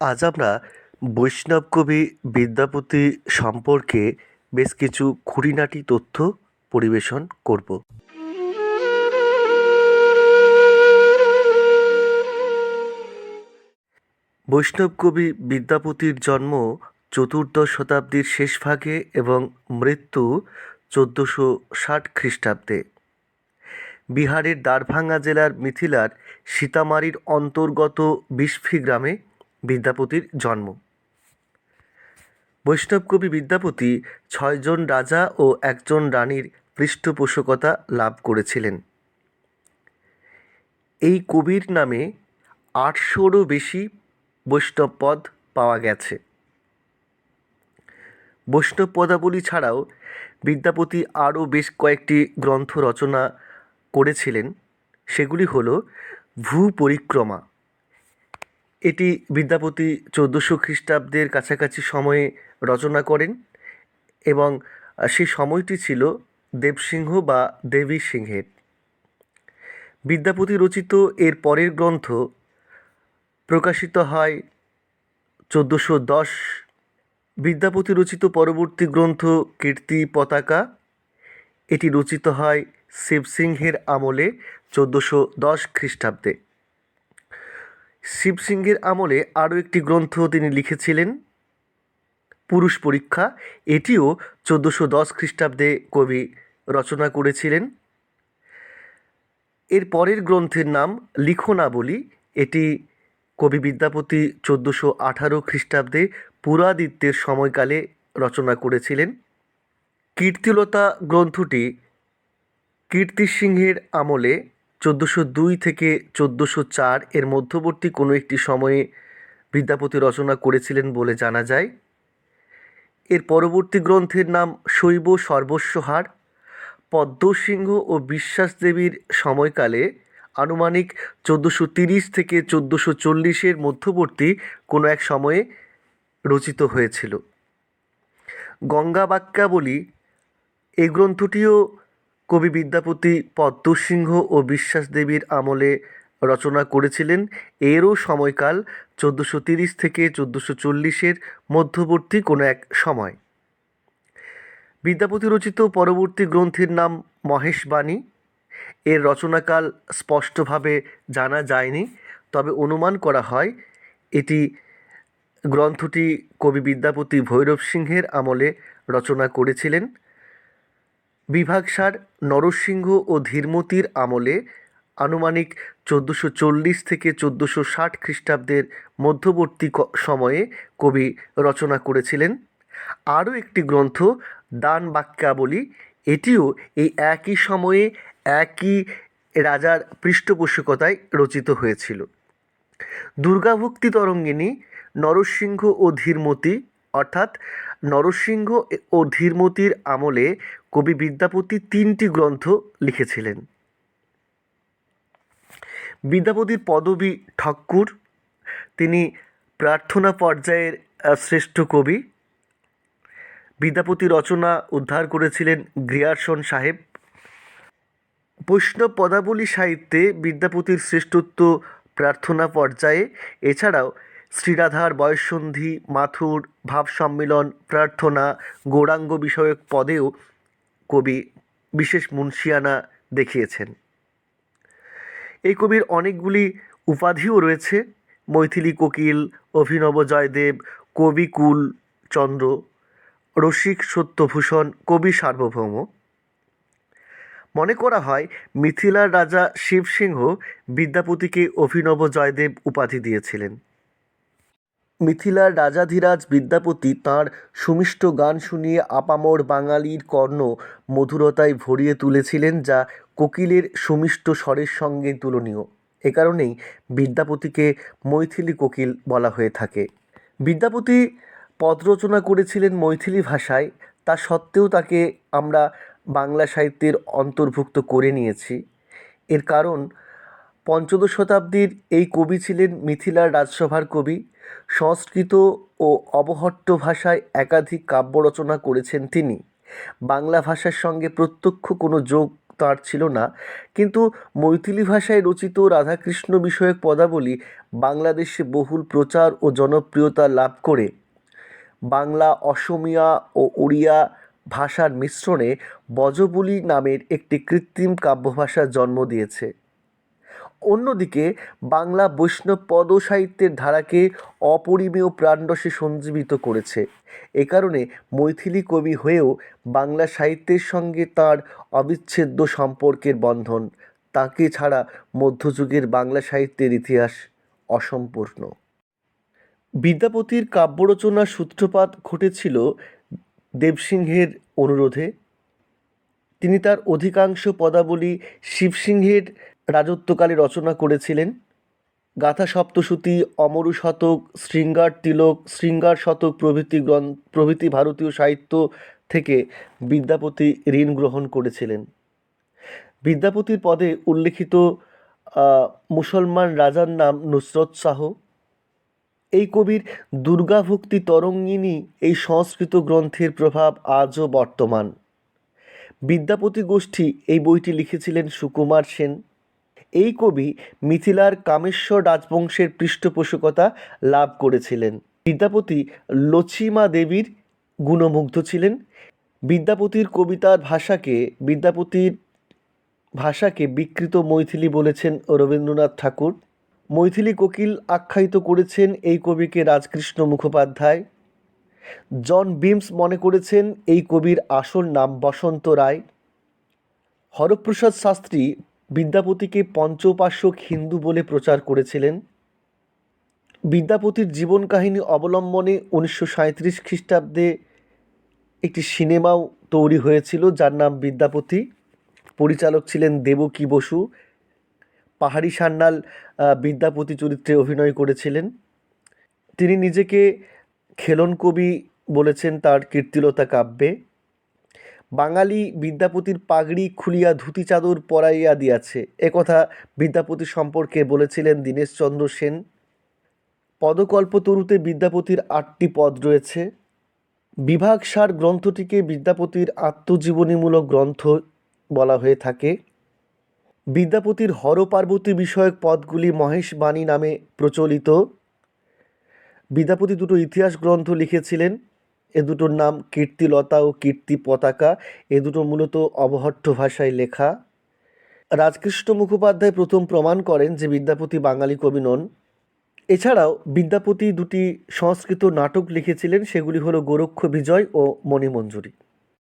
আজ আমরা বৈষ্ণব কবি বিদ্যাপতি সম্পর্কে বেশ কিছু খুঁটিনাটি তথ্য পরিবেশন করব। বৈষ্ণব কবি বিদ্যাপতির জন্ম চতুর্দশ শতাব্দীর শেষভাগে এবং মৃত্যু চোদ্দোশো ষাট খ্রিস্টাব্দে। বিহারের দারভাঙ্গা জেলার মিথিলার সীতামারির অন্তর্গত বিস্ফি গ্রামে বিদ্যাপতির জন্ম। বৈষ্ণব কবি বিদ্যাপতি ছয়জন রাজা ও একজন রানীর পৃষ্ঠপোষকতা লাভ করেছিলেন। এই কবির নামে আটশোরও বেশি বৈষ্ণব পদ পাওয়া গেছে। বৈষ্ণব পদাবলী ছাড়াও বিদ্যাপতি আরও বেশ কয়েকটি গ্রন্থ রচনা করেছিলেন। সেগুলি হল ভূ পরিক্রমা এটি বিদ্যাপতি চোদ্দোশো খ্রিস্টাব্দের কাছাকাছি সময়ে রচনা করেন এবং সেই সময়টি ছিল দেবসিংহ বা দেবী সিংহের। বিদ্যাপতি রচিত এর পরের গ্রন্থ প্রকাশিত হয় চোদ্দোশো দশ। বিদ্যাপতি রচিত পরবর্তী গ্রন্থ কীর্তি পতাকা। এটি রচিত হয় শিবসিংহের আমলে চোদ্দোশো দশ খ্রিস্টাব্দে। শিবসিংহের আমলে আরও একটি গ্রন্থ তিনি লিখেছিলেন। পুরুষ পরীক্ষা, এটিও চোদ্দোশো দশ খ্রিস্টাব্দে কবি রচনা করেছিলেন। এর পরের গ্রন্থের নাম লিখনাবলী, এটি কবি বিদ্যাপতি চোদ্দোশো আঠারো খ্রিস্টাব্দে পুরাদিত্যের সময়কালে রচনা করেছিলেন। কীর্তিলতা গ্রন্থটি কীর্তিসিংহের আমলে চোদ্দোশো দুই থেকে চোদ্দোশো চার এর মধ্যবর্তী কোনো একটি সময়ে বিদ্যাপতি রচনা করেছিলেন বলে জানা যায়। এর পরবর্তী গ্রন্থের নাম শৈব সর্বস্বহার পদ্মসিংহ ও বিশ্বাস দেবীর সময়কালে আনুমানিক চোদ্দোশো তিরিশ থেকে চোদ্দোশো চল্লিশের মধ্যবর্তী কোনো এক সময়ে রচিত হয়েছিল। গঙ্গা বাক্যাবলী এই গ্রন্থটিও কবি বিদ্যাপতি পদ্মসিংহ ও বিশ্বাস দেবীর আমলে রচনা করেছিলেন। এরও সময়কাল চোদ্দোশো তিরিশ থেকে চোদ্দোশো চল্লিশের মধ্যবর্তী কোনো এক সময়। বিদ্যাপতি রচিত পরবর্তী গ্রন্থের নাম মহেশবাণী। এর রচনাকাল স্পষ্টভাবে জানা যায়নি, তবে অনুমান করা হয় এটি গ্রন্থটি কবি বিদ্যাপতি ভৈরব সিংহের আমলে রচনা করেছিলেন। বিভাগসার নরসিংহ ও ধীরমতির আমলে আনুমানিক চোদ্দোশো চল্লিশ থেকে চোদ্দোশো ষাট খ্রিস্টাব্দের মধ্যবর্তী সময়ে কবি রচনা করেছিলেন। আরও একটি গ্রন্থ, দান বাক্যাবলী, এটিও এই একই সময়ে একই রাজার পৃষ্ঠপোষকতায় রচিত হয়েছিল। দুর্গাভক্তি তরঙ্গিনী, নরসিংহ ও ধীরমতি অর্থাৎ নরসিংহ ও ধীরমতির আমলে কবি বিদ্যাপতি তিনটি গ্রন্থ লিখেছিলেন। বিদ্যাপতির পদবী ঠাকুর, তিনি প্রার্থনা পর্যায়ের শ্রেষ্ঠ কবি। বিদ্যাপতি রচনা উদ্ধার করেছিলেন গ্রিয়ারসন সাহেব। বৈষ্ণব পদাবলী সাহিত্যে বিদ্যাপতির শ্রেষ্ঠত্ব প্রার্থনা পর্যায়ে, এছাড়াও শ্রীরাধার বয়ঃসন্ধি, মাথুর ভাব সম্মিলন প্রার্থনা, গৌরাঙ্গ বিষয়ক পদেও কবি বিশেষ মুন্সিয়ানা দেখিয়েছেন। এই কবির অনেকগুলি উপাধিও রয়েছে। মৈথিলি কোকিল, অভিনব জয়দেব, কবিকুল চন্দ্র, রসিক সত্যভূষণ, কবি সার্বভৌম। মনে করা হয়, মিথিলার রাজা শিবসিংহ বিদ্যাপতিকে অভিনব জয়দেব উপাধি দিয়েছিলেন। মিথিলার রাজাধিরাজ বিদ্যাপতি তাঁর সুমিষ্ট গান শুনিয়ে আপামর বাঙালির কর্ণ মধুরতায় ভরিয়ে তুলেছিলেন যা কোকিলের সুমিষ্ট স্বরের সঙ্গে তুলনীয়। এ কারণেই বিদ্যাপতিকে মৈথিলি কোকিল বলা হয়ে থাকে। বিদ্যাপতি পদ রচনা করেছিলেন মৈথিলি ভাষায়, তা সত্ত্বেও তাকে আমরা বাংলা সাহিত্যের অন্তর্ভুক্ত করে নিয়েছি। এর কারণ পঞ্চদশ শতাব্দীর এই কবি ছিলেন মিথিলার রাজসভার কবি। সংস্কৃত ও অবহট্ট ভাষায় একাধিক কাব্য রচনা করেছেন তিনি। বাংলা ভাষার সঙ্গে প্রত্যক্ষ কোনো যোগ তাঁর ছিল না। কিন্তু মৈথিলি ভাষায় রচিত রাধাকৃষ্ণ বিষয়ক পদাবলী বাংলাদেশে বহুল প্রচার ও জনপ্রিয়তা লাভ করে। বাংলা, অসমীয়া ও ওড়িয়া ভাষার মিশ্রণে বজবুলি নামের একটি কৃত্রিম কাব্য কাব্যভাষার জন্ম দিয়েছে। অন্যদিকে, বাংলা বৈষ্ণব পদ সাহিত্যের ধারাকে অপরিমেয় প্রাণরসে সঞ্জীবিত করেছে। এ কারণে মৈথিলি কবি হয়েও বাংলা সাহিত্যের সঙ্গে তার অবিচ্ছেদ্য সম্পর্কের বন্ধন, তাকে ছাড়া মধ্যযুগের বাংলা সাহিত্যের ইতিহাস অসম্পূর্ণ। বিদ্যাপতির কাব্যরচনার সূত্রপাত ঘটেছিল দেবসিংহের অনুরোধে। তিনি তার অধিকাংশ পদাবলী শিবসিংহের রাজত্বকালে রচনা করেছিলেন গাথা সপ্তশতী অমরু শতক, শৃঙ্গার তিলক, শৃঙ্গার শতক প্রভৃতি গ্রন্থ প্রভৃতি ভারতীয় সাহিত্য থেকে বিদ্যাপতি ঋণ গ্রহণ করেছিলেন। বিদ্যাপতির পদে উল্লেখিত মুসলমান রাজার নাম নুসরত শাহ। এই কবির দুর্গাভক্তি তরঙ্গিনী এই সংস্কৃত গ্রন্থের প্রভাব আজও বর্তমান। বিদ্যাপতি গোষ্ঠী এই বইটি লিখেছিলেন সুকুমার সেন। এই কবি মিথিলার কামেশ্বর রাজবংশের পৃষ্ঠপোষকতা লাভ করেছিলেন। বিদ্যাপতি লছিমা দেবীর গুণমুগ্ধ ছিলেন। বিদ্যাপতির কবিতার ভাষাকে, বিদ্যাপতির ভাষাকে বিকৃত মৈথিলি বলেছেন রবীন্দ্রনাথ ঠাকুর। মৈথিলি কোকিল আখ্যায়িত করেছেন এই কবিকে রাজকৃষ্ণ মুখোপাধ্যায়। জন বিমস মনে করেছেন এই কবির আসল নাম বসন্ত রায়। হরপ্রসাদ শাস্ত্রী বিদ্যাপতিকে পঞ্চপার্শ্বক হিন্দু বলে প্রচার করেছিলেন। বিদ্যাপতির জীবন কাহিনী অবলম্বনে উনিশশো সাঁইত্রিশ খ্রিস্টাব্দে একটি সিনেমাও তৈরি হয়েছিল, যার নাম বিদ্যাপতি। পরিচালক ছিলেন দেবকী বসু। পাহাড়ি সান্যাল বিদ্যাপতি চরিত্রে অভিনয় করেছিলেন। তিনি নিজেকে খেলন কবি বলেছেন তার কীর্তিলতা কাব্যে। বাঙালি বিদ্যাপতির পাগড়ি খুলিয়া ধুতি চাদর পরাইয়া দিয়াছে। একথা বিদ্যাপতি সম্পর্কে বলেছিলেন দীনেশচন্দ্র সেন। পদকল্পতরুতে বিদ্যাপতির আটটি পদ রয়েছে। বিভাগসার গ্রন্থটিকে বিদ্যাপতির আত্মজীবনীমূলক গ্রন্থ বলা হয়ে থাকে। বিদ্যাপতির হরপার্বতী বিষয়ক পদগুলি মহেশ বাণী নামে প্রচলিত। বিদ্যাপতি দুটো ইতিহাস গ্রন্থ লিখেছিলেন। এ দুটোর নাম কীর্তিলতা ও কীর্তি পতাকা এ দুটো মূলত অবহট্ঠ ভাষায় লেখা। রাজকৃষ্ণ মুখোপাধ্যায় প্রথম প্রমাণ করেন যে বিদ্যাপতি বাঙালি কবি নন। এছাড়াও বিদ্যাপতি দুটি সংস্কৃত নাটক লিখেছিলেন, সেগুলি হলো গোরক্ষ বিজয় ও মণিমঞ্জুরি।